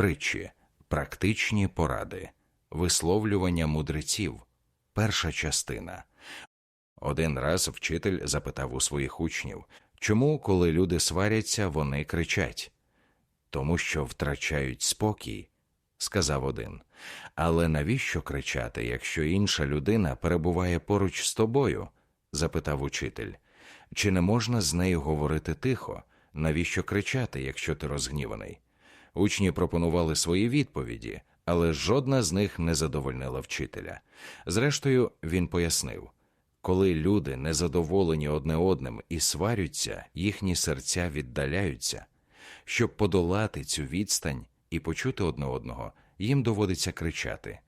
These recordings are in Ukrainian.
Притчі, практичні поради, висловлювання мудреців. Перша частина. Один раз вчитель запитав у своїх учнів, чому, коли люди сваряться, вони кричать? Тому що втрачають спокій, сказав один. Але навіщо кричати, якщо інша людина перебуває поруч з тобою? запитав учитель. Чи не можна з нею говорити тихо? Навіщо кричати, якщо ти розгніваний? Учні пропонували свої відповіді, але жодна з них не задовольнила вчителя. Зрештою, він пояснив коли люди незадоволені одне одним і сварються, їхні серця віддаляються. Щоб подолати цю відстань і почути одне одного, їм доводиться кричати.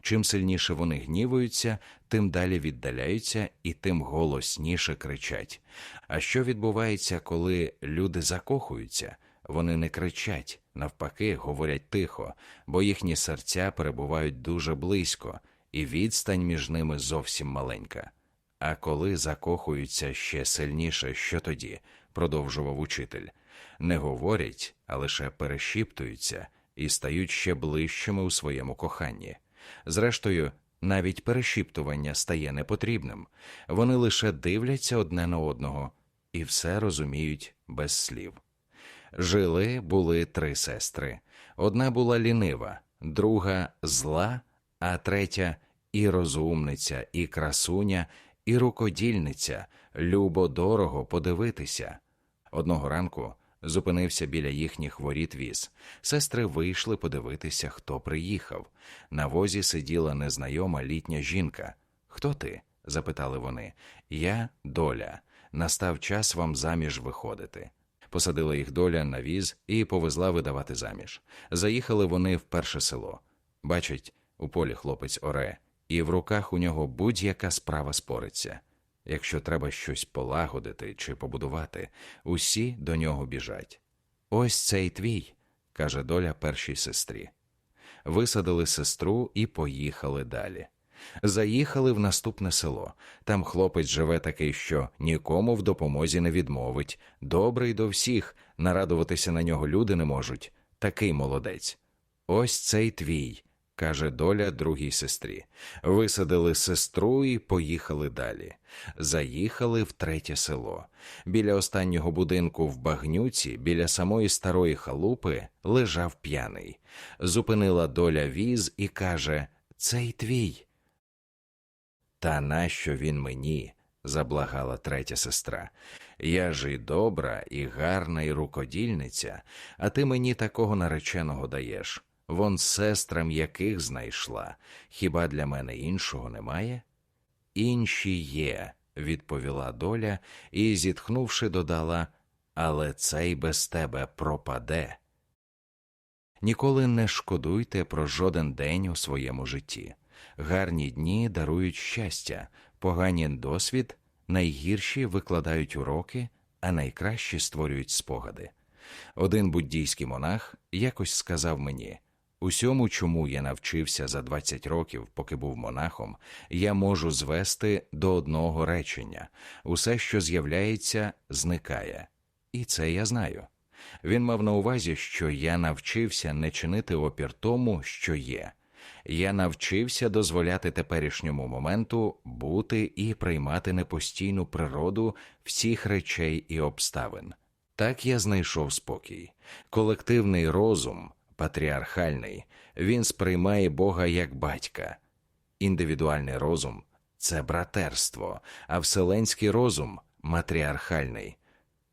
Чим сильніше вони гнівуються, тим далі віддаляються і тим голосніше кричать. А що відбувається, коли люди закохуються? Вони не кричать, навпаки, говорять тихо, бо їхні серця перебувають дуже близько, і відстань між ними зовсім маленька. А коли закохуються ще сильніше, що тоді? продовжував учитель. Не говорять, а лише перешіптуються і стають ще ближчими у своєму коханні. Зрештою, навіть перешіптування стає непотрібним, вони лише дивляться одне на одного і все розуміють без слів. Жили були три сестри. Одна була лінива, друга зла, а третя і розумниця, і красуня, і рукодільниця, любо дорого подивитися. Одного ранку зупинився біля їхніх воріт віз. Сестри вийшли подивитися, хто приїхав. На возі сиділа незнайома літня жінка. Хто ти? запитали вони. Я доля. Настав час вам заміж виходити. Посадила їх доля на віз і повезла видавати заміж. Заїхали вони в перше село. Бачить, у полі хлопець оре, і в руках у нього будь-яка справа спориться. Якщо треба щось полагодити чи побудувати, усі до нього біжать. Ось цей твій, каже доля першій сестрі. Висадили сестру і поїхали далі. Заїхали в наступне село. Там хлопець живе такий, що нікому в допомозі не відмовить, добрий до всіх, нарадуватися на нього люди не можуть. Такий молодець. Ось цей твій, каже доля другій сестрі. Висадили сестру і поїхали далі. Заїхали в третє село. Біля останнього будинку в багнюці, біля самої старої халупи, лежав п'яний. Зупинила доля віз і каже: Цей твій. Та нащо він мені? заблагала третя сестра. Я ж і добра, і гарна, і рукодільниця, а ти мені такого нареченого даєш. Вон сестрам яких знайшла. Хіба для мене іншого немає? Інші є, відповіла доля і, зітхнувши, додала, але цей без тебе пропаде. Ніколи не шкодуйте про жоден день у своєму житті. Гарні дні дарують щастя, погані досвід, найгірші викладають уроки, а найкращі створюють спогади. Один буддійський монах якось сказав мені усьому, чому я навчився за 20 років, поки був монахом, я можу звести до одного речення усе, що з'являється, зникає. І це я знаю. Він мав на увазі, що я навчився не чинити опір тому, що є. Я навчився дозволяти теперішньому моменту бути і приймати непостійну природу всіх речей і обставин. Так я знайшов спокій. Колективний розум, патріархальний, він сприймає Бога як батька. Індивідуальний розум це братерство, а вселенський розум матріархальний.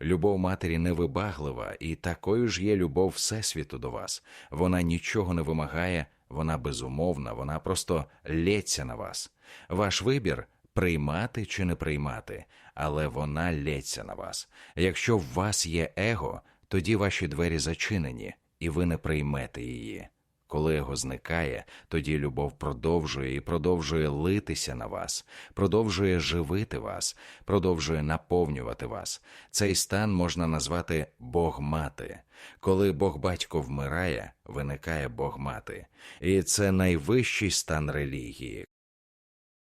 Любов матері невибаглива, і такою ж є любов Всесвіту до вас. Вона нічого не вимагає, вона безумовна, вона просто лється на вас. Ваш вибір приймати чи не приймати, але вона лється на вас. Якщо в вас є его, тоді ваші двері зачинені, і ви не приймете її. Коли його зникає, тоді любов продовжує і продовжує литися на вас, продовжує живити вас, продовжує наповнювати вас. Цей стан можна назвати Бог мати. Коли Бог батько вмирає, виникає Бог мати, і це найвищий стан релігії.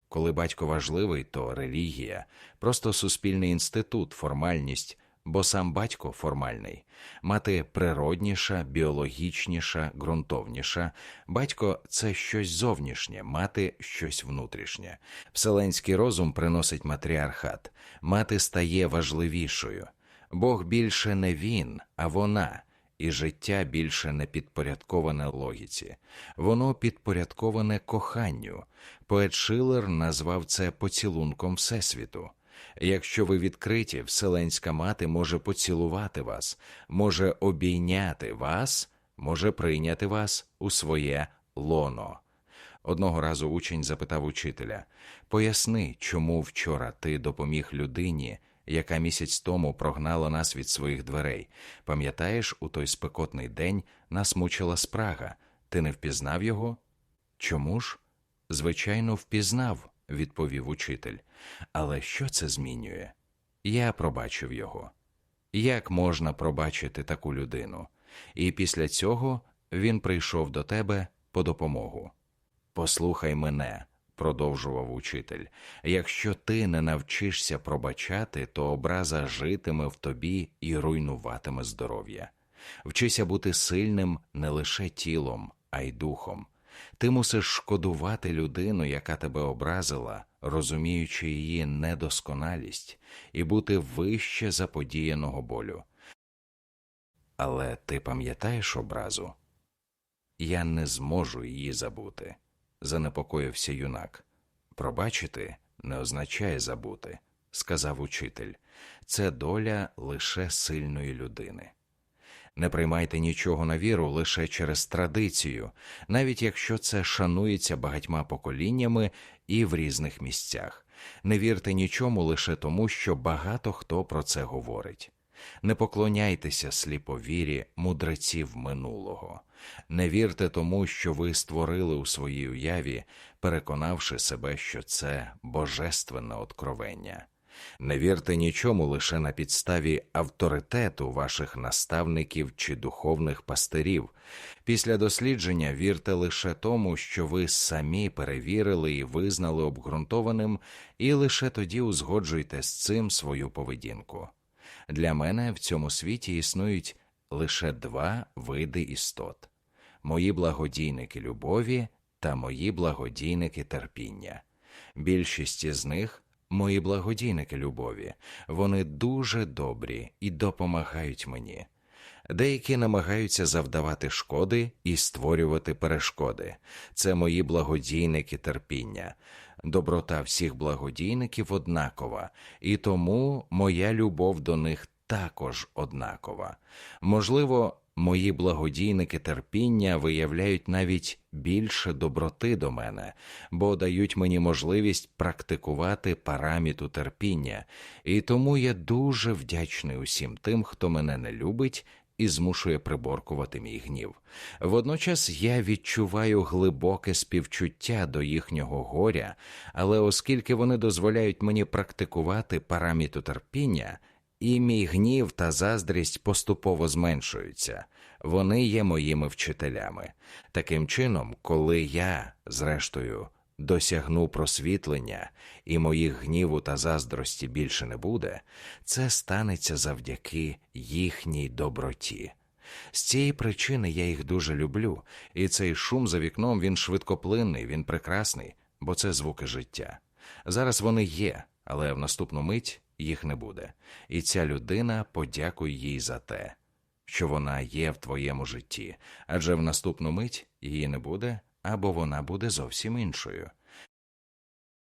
Коли батько важливий, то релігія просто суспільний інститут, формальність, бо сам батько формальний, мати природніша, біологічніша, ґрунтовніша. Батько це щось зовнішнє, мати щось внутрішнє. Вселенський розум приносить матріархат, мати стає важливішою. Бог більше не він, а вона, і життя більше не підпорядковане логіці, воно підпорядковане коханню. Поет Шилер назвав це поцілунком Всесвіту. Якщо ви відкриті, Вселенська мати може поцілувати вас, може обійняти вас, може прийняти вас у своє лоно. Одного разу учень запитав учителя Поясни, чому вчора ти допоміг людині, яка місяць тому прогнала нас від своїх дверей. Пам'ятаєш, у той спекотний день нас мучила спрага. Ти не впізнав його? Чому ж? Звичайно, впізнав, відповів учитель. Але що це змінює? Я пробачив його. Як можна пробачити таку людину? І після цього він прийшов до тебе по допомогу. Послухай мене, продовжував учитель. Якщо ти не навчишся пробачати, то образа житиме в тобі і руйнуватиме здоров'я. Вчися бути сильним не лише тілом, а й духом. Ти мусиш шкодувати людину, яка тебе образила, розуміючи її недосконалість, і бути вище заподіяного болю. Але ти пам'ятаєш образу? Я не зможу її забути, занепокоївся юнак. Пробачити не означає забути, сказав учитель. Це доля лише сильної людини. Не приймайте нічого на віру лише через традицію, навіть якщо це шанується багатьма поколіннями і в різних місцях. Не вірте нічому лише тому, що багато хто про це говорить. Не поклоняйтеся сліповірі мудреців минулого, не вірте тому, що ви створили у своїй уяві, переконавши себе, що це божественне откровення. Не вірте нічому лише на підставі авторитету ваших наставників чи духовних пастирів. Після дослідження вірте лише тому, що ви самі перевірили і визнали обґрунтованим, і лише тоді узгоджуйте з цим свою поведінку. Для мене в цьому світі існують лише два види істот мої благодійники любові та мої благодійники терпіння. Більшість із них мої благодійники любові, вони дуже добрі і допомагають мені. Деякі намагаються завдавати шкоди і створювати перешкоди. Це мої благодійники терпіння. Доброта всіх благодійників однакова, і тому моя любов до них також однакова. Можливо, Мої благодійники терпіння виявляють навіть більше доброти до мене, бо дають мені можливість практикувати параміту терпіння, і тому я дуже вдячний усім тим, хто мене не любить і змушує приборкувати мій гнів. Водночас я відчуваю глибоке співчуття до їхнього горя, але оскільки вони дозволяють мені практикувати параміту терпіння і мій гнів та заздрість поступово зменшуються. Вони є моїми вчителями. Таким чином, коли я, зрештою, досягну просвітлення і моїх гніву та заздрості більше не буде, це станеться завдяки їхній доброті. З цієї причини я їх дуже люблю, і цей шум за вікном він швидкоплинний, він прекрасний, бо це звуки життя. Зараз вони є, але в наступну мить їх не буде, і ця людина подякує їй за те, що вона є в твоєму житті, адже в наступну мить її не буде або вона буде зовсім іншою.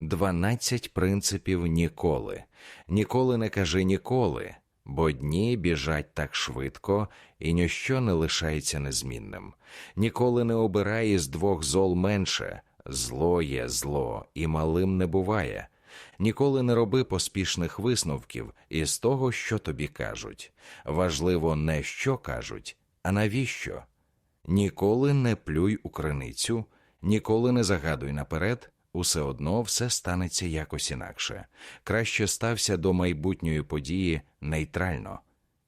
Дванадцять принципів ніколи. Ніколи не кажи ніколи, бо дні біжать так швидко, і ніщо не лишається незмінним. Ніколи не обирай із двох зол менше зло є зло, і малим не буває. Ніколи не роби поспішних висновків із того, що тобі кажуть. Важливо не що кажуть, а навіщо. Ніколи не плюй у криницю, ніколи не загадуй наперед, усе одно все станеться якось інакше. Краще стався до майбутньої події нейтрально.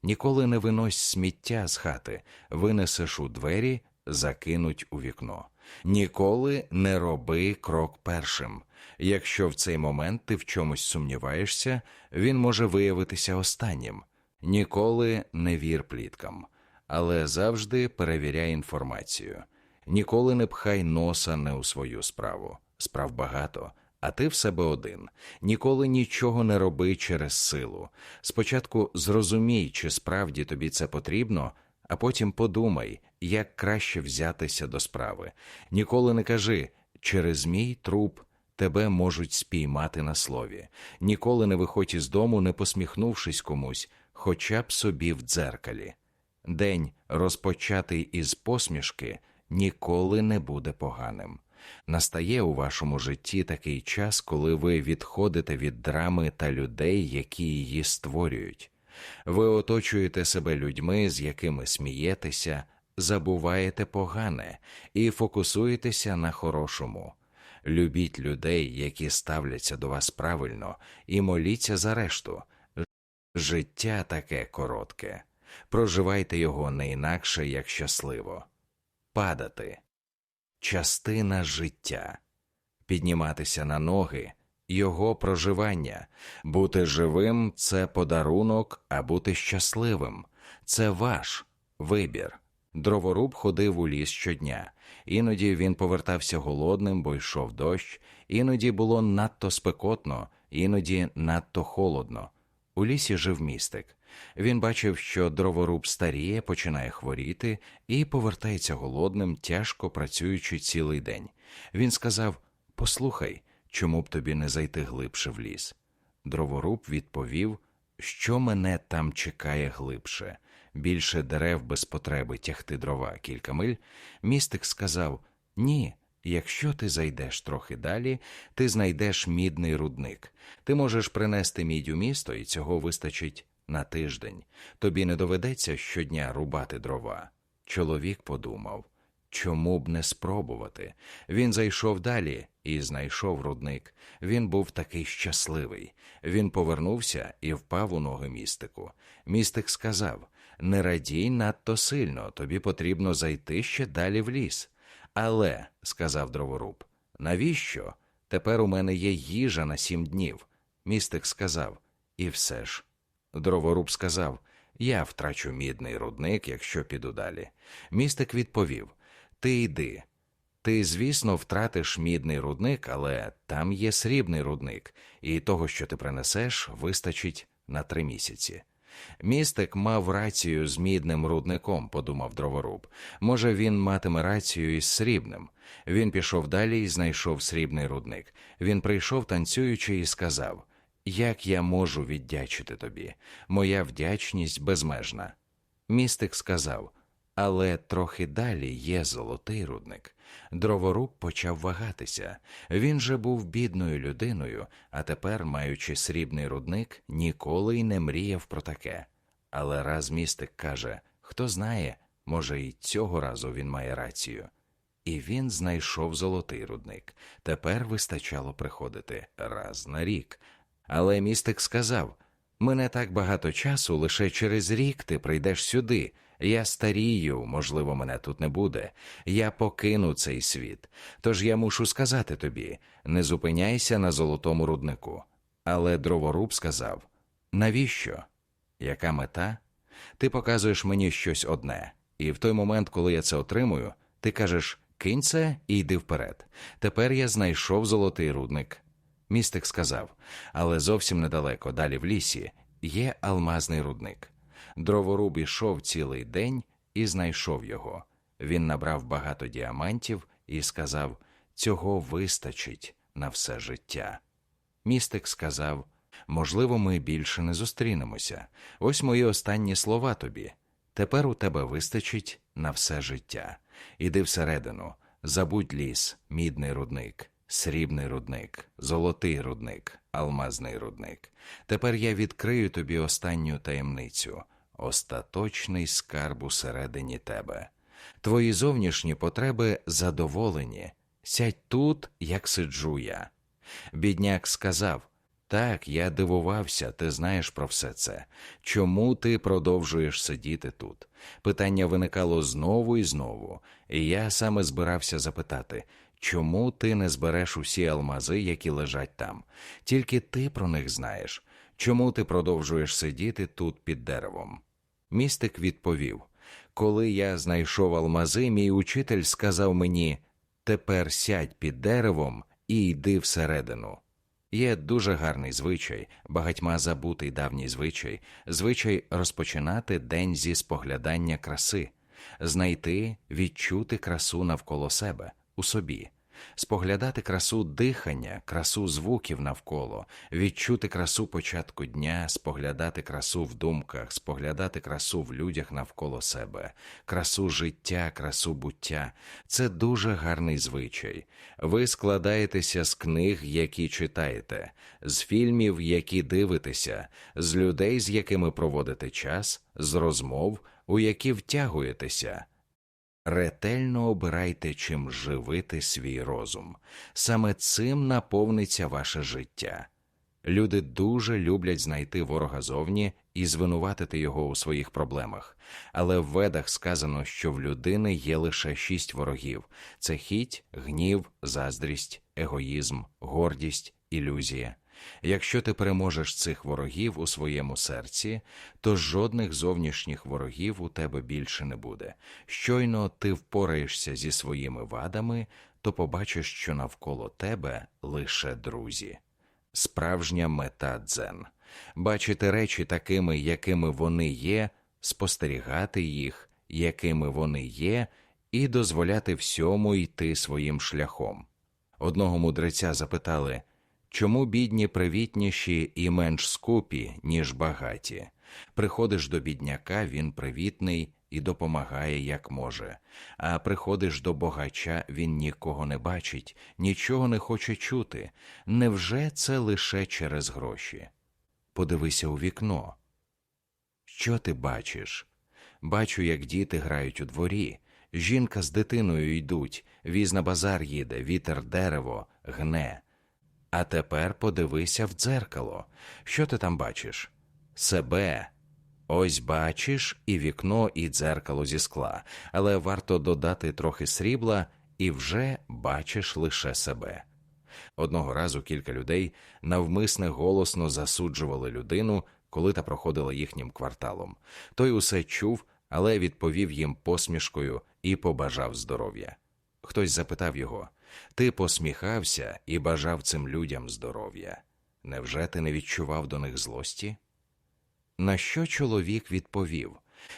Ніколи не винось сміття з хати, винесеш у двері, закинуть у вікно. Ніколи не роби крок першим. Якщо в цей момент ти в чомусь сумніваєшся, він може виявитися останнім. Ніколи не вір пліткам, але завжди перевіряй інформацію. Ніколи не пхай носа не у свою справу. Справ багато, а ти в себе один. Ніколи нічого не роби через силу. Спочатку зрозумій, чи справді тобі це потрібно, а потім подумай, як краще взятися до справи. Ніколи не кажи через мій труп тебе можуть спіймати на слові. Ніколи не виходь із дому, не посміхнувшись комусь, хоча б собі в дзеркалі. День, розпочатий із посмішки, ніколи не буде поганим. Настає у вашому житті такий час, коли ви відходите від драми та людей, які її створюють. Ви оточуєте себе людьми, з якими смієтеся, забуваєте погане і фокусуєтеся на хорошому. Любіть людей, які ставляться до вас правильно, і моліться за решту. Життя таке коротке. Проживайте його не інакше, як щасливо. Падати частина життя, підніматися на ноги, його проживання, бути живим це подарунок, а бути щасливим це ваш вибір. Дроворуб ходив у ліс щодня, іноді він повертався голодним, бо йшов дощ, іноді було надто спекотно, іноді надто холодно. У лісі жив містик. Він бачив, що дроворуб старіє, починає хворіти і повертається голодним, тяжко працюючи цілий день. Він сказав: Послухай, чому б тобі не зайти глибше в ліс? Дроворуб відповів, що мене там чекає глибше. Більше дерев без потреби тягти дрова кілька миль. Містик сказав: Ні. Якщо ти зайдеш трохи далі, ти знайдеш мідний рудник. Ти можеш принести мідь у місто, і цього вистачить на тиждень. Тобі не доведеться щодня рубати дрова. Чоловік подумав, чому б не спробувати. Він зайшов далі і знайшов рудник. Він був такий щасливий. Він повернувся і впав у ноги містику. Містик сказав: Не радій надто сильно, тобі потрібно зайти ще далі в ліс. Але, сказав дроворуб, навіщо? Тепер у мене є їжа на сім днів. Містик сказав, і все ж. Дроворуб сказав Я втрачу мідний рудник, якщо піду далі. Містик відповів Ти йди. Ти, звісно, втратиш мідний рудник, але там є срібний рудник, і того, що ти принесеш, вистачить на три місяці. Містик мав рацію з мідним рудником, подумав дроворуб. Може, він матиме рацію із срібним. Він пішов далі і знайшов срібний рудник. Він прийшов танцюючи і сказав Як я можу віддячити тобі? Моя вдячність безмежна. Містик сказав але трохи далі є золотий рудник. Дроворуб почав вагатися. Він же був бідною людиною, а тепер, маючи срібний рудник, ніколи й не мріяв про таке. Але раз містик каже хто знає, може, і цього разу він має рацію. І він знайшов золотий рудник. Тепер вистачало приходити раз на рік. Але містик сказав мене так багато часу, лише через рік ти прийдеш сюди. Я старію, можливо, мене тут не буде. Я покину цей світ. Тож я мушу сказати тобі не зупиняйся на золотому руднику. Але дроворуб сказав навіщо? Яка мета? Ти показуєш мені щось одне, і в той момент, коли я це отримую, ти кажеш кинь це і йди вперед. Тепер я знайшов золотий рудник. Містик сказав, але зовсім недалеко, далі в лісі, є алмазний рудник. Дроворуб ішов цілий день і знайшов його. Він набрав багато діамантів і сказав цього вистачить на все життя. Містик сказав можливо, ми більше не зустрінемося. Ось мої останні слова тобі. Тепер у тебе вистачить на все життя. Іди всередину, забудь ліс, мідний рудник, срібний рудник, золотий рудник, алмазний рудник. Тепер я відкрию тобі останню таємницю остаточний скарб усередині тебе. Твої зовнішні потреби задоволені. Сядь тут, як сиджу я. Бідняк сказав так, я дивувався, ти знаєш про все це. Чому ти продовжуєш сидіти тут? Питання виникало знову і знову, і я саме збирався запитати, чому ти не збереш усі алмази, які лежать там? Тільки ти про них знаєш. Чому ти продовжуєш сидіти тут під деревом? Містик відповів Коли я знайшов алмази, мій учитель сказав мені Тепер сядь під деревом і йди всередину. Є дуже гарний звичай, багатьма забутий давній звичай, звичай розпочинати день зі споглядання краси, знайти, відчути красу навколо себе, у собі споглядати красу дихання, красу звуків навколо, відчути красу початку дня, споглядати красу в думках, споглядати красу в людях навколо себе, красу життя, красу буття це дуже гарний звичай. Ви складаєтеся з книг, які читаєте, з фільмів, які дивитеся, з людей, з якими проводите час, з розмов, у які втягуєтеся. Ретельно обирайте, чим живити свій розум. Саме цим наповниться ваше життя. Люди дуже люблять знайти ворога зовні і звинуватити його у своїх проблемах, але в ведах сказано, що в людини є лише шість ворогів: це хіть, гнів, заздрість, егоїзм, гордість, ілюзія. Якщо ти переможеш цих ворогів у своєму серці, то жодних зовнішніх ворогів у тебе більше не буде. Щойно ти впораєшся зі своїми вадами, то побачиш, що навколо тебе лише друзі. Справжня мета дзен бачити речі такими, якими вони є, спостерігати їх, якими вони є, і дозволяти всьому йти своїм шляхом. Одного мудреця запитали Чому бідні привітніші і менш скупі, ніж багаті? Приходиш до бідняка, він привітний і допомагає, як може, а приходиш до богача, він нікого не бачить, нічого не хоче чути. Невже це лише через гроші? Подивися у вікно. Що ти бачиш? Бачу, як діти грають у дворі. Жінка з дитиною йдуть, віз на базар їде, вітер дерево, гне. А тепер подивися в дзеркало. Що ти там бачиш? Себе. Ось бачиш і вікно, і дзеркало зі скла, але варто додати трохи срібла, і вже бачиш лише себе. Одного разу кілька людей навмисне голосно засуджували людину, коли та проходила їхнім кварталом. Той усе чув, але відповів їм посмішкою і побажав здоров'я. Хтось запитав його ти посміхався і бажав цим людям здоров'я. Невже ти не відчував до них злості? На що чоловік відповів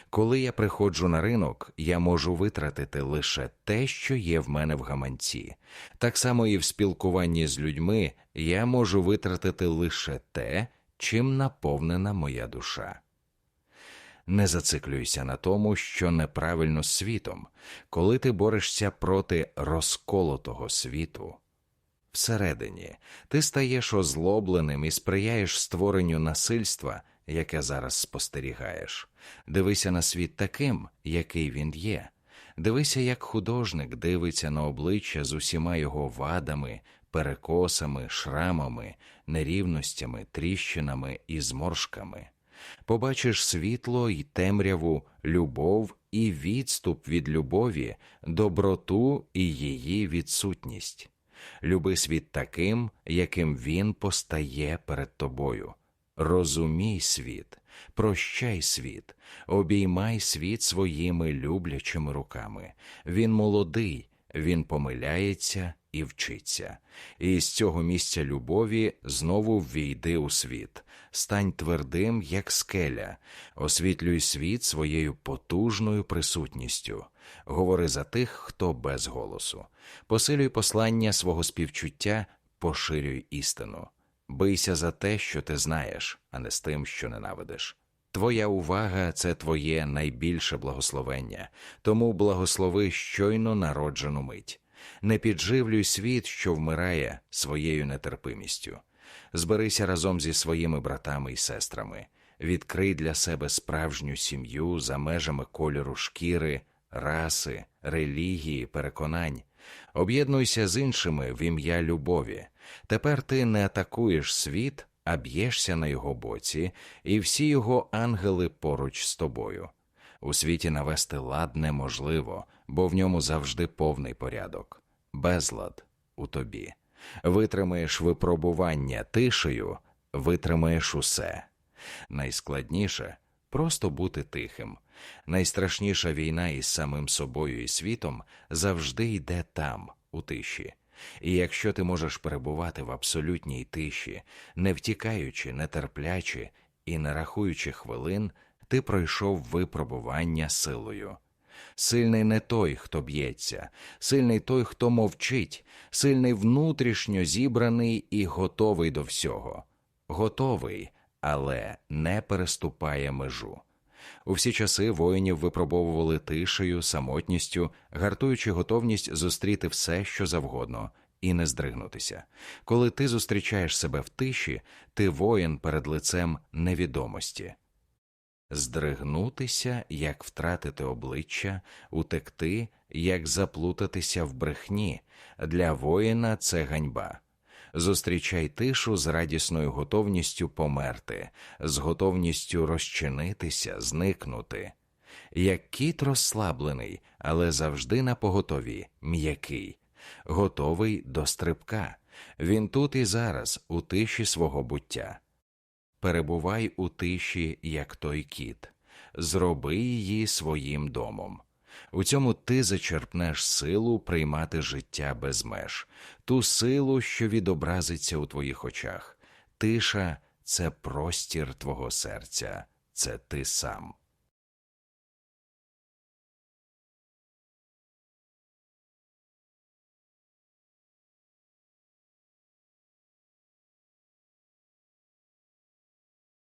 Коли я приходжу на ринок, я можу витратити лише те, що є в мене в гаманці. Так само і в спілкуванні з людьми я можу витратити лише те, чим наповнена моя душа. Не зациклюйся на тому, що неправильно світом, коли ти борешся проти розколотого світу. Всередині ти стаєш озлобленим і сприяєш створенню насильства, яке зараз спостерігаєш. Дивися на світ таким, який він є. Дивися, як художник дивиться на обличчя з усіма його вадами, перекосами, шрамами, нерівностями, тріщинами і зморшками побачиш світло й темряву, любов і відступ від любові, доброту і її відсутність. Люби світ таким, яким він постає перед тобою. Розумій світ, прощай світ, обіймай світ своїми люблячими руками. Він молодий, він помиляється і вчиться. І з цього місця любові знову ввійди у світ, стань твердим, як скеля, освітлюй світ своєю потужною присутністю, говори за тих, хто без голосу, посилюй послання свого співчуття, поширюй істину, бийся за те, що ти знаєш, а не з тим, що ненавидиш. Твоя увага це твоє найбільше благословення, тому благослови щойно народжену мить. Не підживлюй світ, що вмирає своєю нетерпимістю зберися разом зі своїми братами і сестрами, відкрий для себе справжню сім'ю за межами кольору шкіри, раси, релігії, переконань, об'єднуйся з іншими в ім'я любові. Тепер ти не атакуєш світ, а б'єшся на його боці, і всі його ангели поруч з тобою. У світі навести лад неможливо, бо в ньому завжди повний порядок, безлад у тобі витримаєш випробування тишею, витримаєш усе. Найскладніше просто бути тихим. Найстрашніша війна із самим собою і світом завжди йде там, у тиші. І якщо ти можеш перебувати в абсолютній тиші, не втікаючи, не терплячи і не рахуючи хвилин, ти пройшов випробування силою. Сильний не той, хто б'ється, сильний той, хто мовчить, сильний внутрішньо зібраний і готовий до всього. Готовий, але не переступає межу. У всі часи воїнів випробовували тишею, самотністю, гартуючи готовність зустріти все, що завгодно, і не здригнутися. Коли ти зустрічаєш себе в тиші, ти воїн перед лицем невідомості. Здригнутися, як втратити обличчя, утекти, як заплутатися в брехні. Для воїна це ганьба. Зустрічай тишу з радісною готовністю померти, з готовністю розчинитися, зникнути. Як кіт розслаблений, але завжди на поготові, м'який, готовий до стрибка. Він тут і зараз, у тиші свого буття. Перебувай у тиші, як той кіт, зроби її своїм домом. У цьому ти зачерпнеш силу приймати життя без меж, ту силу, що відобразиться у твоїх очах. Тиша це простір твого серця, це ти сам.